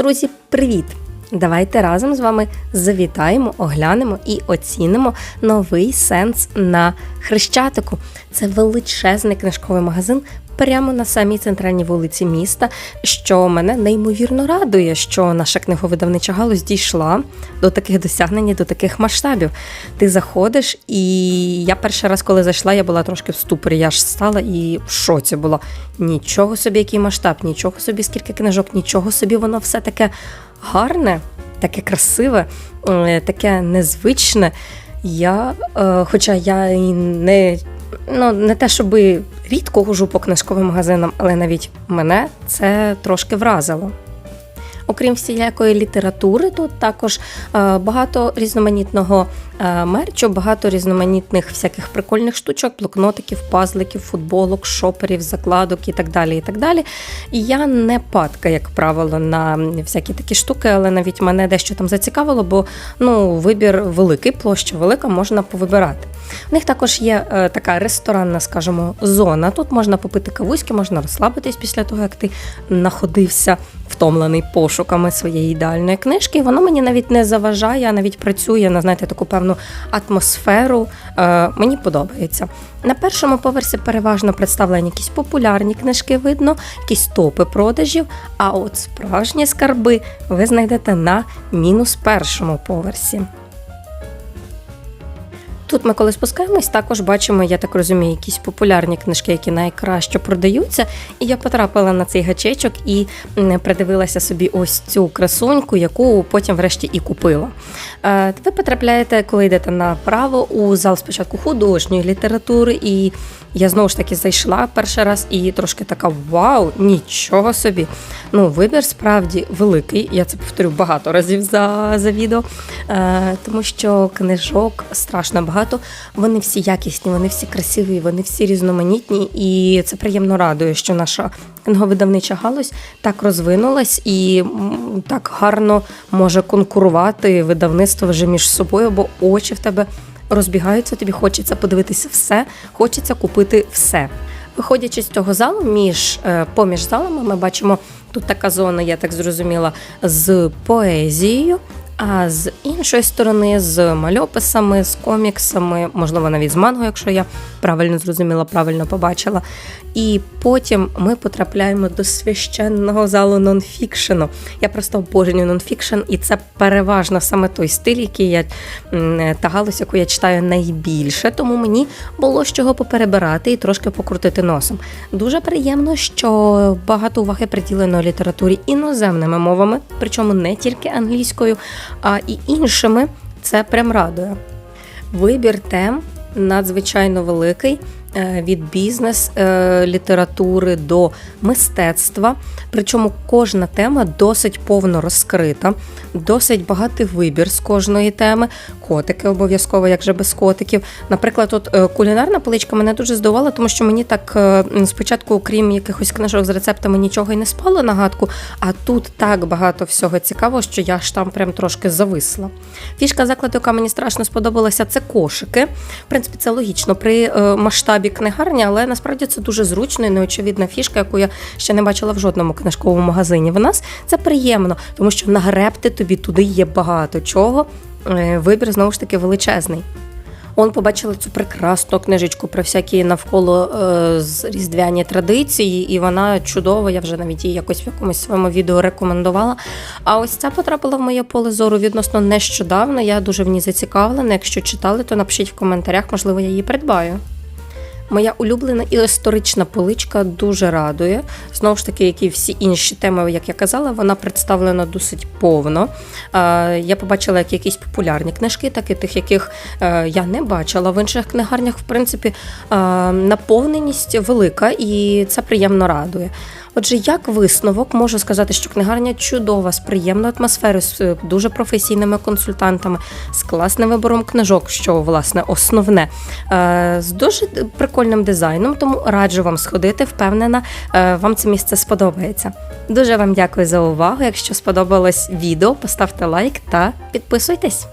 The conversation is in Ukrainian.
Друзі, привіт! Давайте разом з вами завітаємо, оглянемо і оцінимо новий сенс на Хрещатику. Це величезний книжковий магазин прямо на самій центральній вулиці міста, що мене неймовірно радує, що наша книговидавнича галузь дійшла до таких досягнень, до таких масштабів. Ти заходиш, і я перший раз, коли зайшла, я була трошки в ступорі. Я ж стала і в шоці була. Нічого собі, який масштаб, нічого собі, скільки книжок, нічого собі, воно все таке гарне, таке красиве, е, таке незвичне. Я, е, хоча я і не, ну, не те, щоб рідко хожу по книжковим магазинам, але навіть мене це трошки вразило. Окрім всілякої літератури, тут також е, багато різноманітного е, мерчу, багато різноманітних всяких прикольних штучок, блокнотиків, пазликів, футболок, шоперів, закладок і так далі. І так далі. І я не падка, як правило, на всякі такі штуки, але навіть мене дещо там зацікавило, бо ну, вибір великий, площа велика, можна повибирати. У них також є е, така ресторанна, скажімо, зона. Тут можна попити кавуськи, можна розслабитись після того, як ти находився втомлений пошуками своєї ідеальної книжки. Воно мені навіть не заважає, навіть працює на знаєте, таку певну атмосферу. Е, мені подобається. На першому поверсі переважно представлені якісь популярні книжки, видно, якісь топи продажів. А от справжні скарби ви знайдете на мінус першому поверсі. Тут ми коли спускаємось, також бачимо, я так розумію, якісь популярні книжки, які найкраще продаються. І я потрапила на цей гачечок і придивилася собі ось цю красуньку, яку потім врешті і купила. Е, Ви потрапляєте, коли йдете направо, у зал спочатку художньої літератури, і я знову ж таки зайшла перший раз і трошки така вау, нічого собі. Ну, вибір справді великий. Я це повторю багато разів за, за відео, е, тому що книжок страшно багато. Вони всі якісні, вони всі красиві, вони всі різноманітні, і це приємно радує, що наша книговидавнича галузь так розвинулась і так гарно може конкурувати видавництво вже між собою, бо очі в тебе розбігаються, тобі хочеться подивитися все, хочеться купити все. Виходячи з цього залу, між е, поміж залами, ми бачимо тут така зона, я так зрозуміла, з поезією. А з іншої сторони, з мальописами, з коміксами, можливо, навіть з манго, якщо я правильно зрозуміла, правильно побачила. І потім ми потрапляємо до священного залу нонфікшену. Я просто обожнюю нонфікшн, і це переважно саме той стиль, який я та галузь, яку я читаю найбільше. Тому мені було з чого поперебирати і трошки покрутити носом. Дуже приємно, що багато уваги приділено літературі іноземними мовами, причому не тільки англійською, і іншими. Це прям радує. Вибір тем надзвичайно великий. Е, Від бізнес е, до мистецтва. Причому кожна тема досить повно розкрита, досить багатий вибір з кожної теми. Котики обов'язково, як же без котиків. Наприклад, от е, кулінарна поличка мене дуже здивувала, тому що мені так спочатку, окрім якихось книжок з рецептами, нічого й не спало на гадку. А тут так багато всього цікавого, що я ж там прям трошки зависла. Фішка закладу, яка мені страшно сподобалася, це кошики. В принципі, це логічно при е, масштабі книгарні, але насправді це дуже зручно і неочевидна фішка, яку я ще не бачила в жодному книжковому магазині. В нас це приємно, тому що нагребти тобі туди є багато чого. Е, Вибір знову ж таки величезний. Он побачила цю прекрасну книжечку про всякі навколо е, різдвяні традиції, і вона чудова. Я вже навіть її якось в якомусь своєму відео рекомендувала. А ось ця потрапила в моє поле зору відносно нещодавно. Я дуже в ній зацікавлена. Якщо читали, то напишіть в коментарях, можливо, я її придбаю. Моя улюблена історична поличка дуже радує. Знову ж таки, як і всі інші теми, як я казала, вона представлена досить повно. Я побачила як якісь популярні книжки, так і тих, яких е, я не бачила в інших книгарнях. В принципі, наповненість велика, і це приємно радує. Отже, як висновок можу сказати, що книгарня чудова, з приємною атмосферою, з е, дуже професійними консультантами, з класним вибором книжок, що власне основне, е, з дуже прикольним дизайном. Тому раджу вам сходити. Впевнена, е, вам це місце сподобається. Дуже вам дякую за увагу. Якщо сподобалось відео, поставте лайк та підписуйтесь.